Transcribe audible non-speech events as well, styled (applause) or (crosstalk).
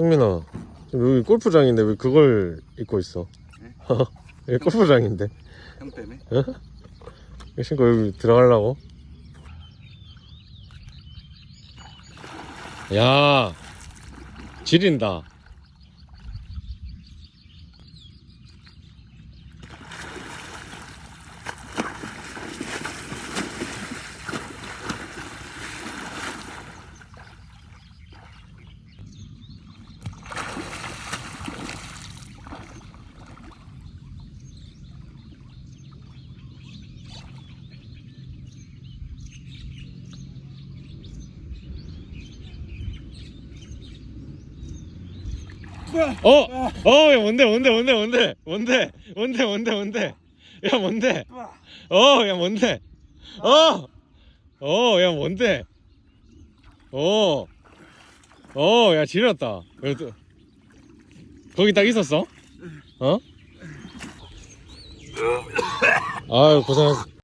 성민아 여기 골프장인데 왜 그걸 입고 있어? 네? 여기 (laughs) 골프장인데. 형 때문에? 이거 신고 여기 들어가려고? 야 지린다 어! 어! 야 뭔데 뭔데 뭔데 뭔데 뭔데 뭔데 뭔데 뭔데 야 뭔데 어! 야 뭔데 어! 어! 야 뭔데 어! 어! 야 지렸다 그래도 거기 딱 있었어? 어? 아유 고생했어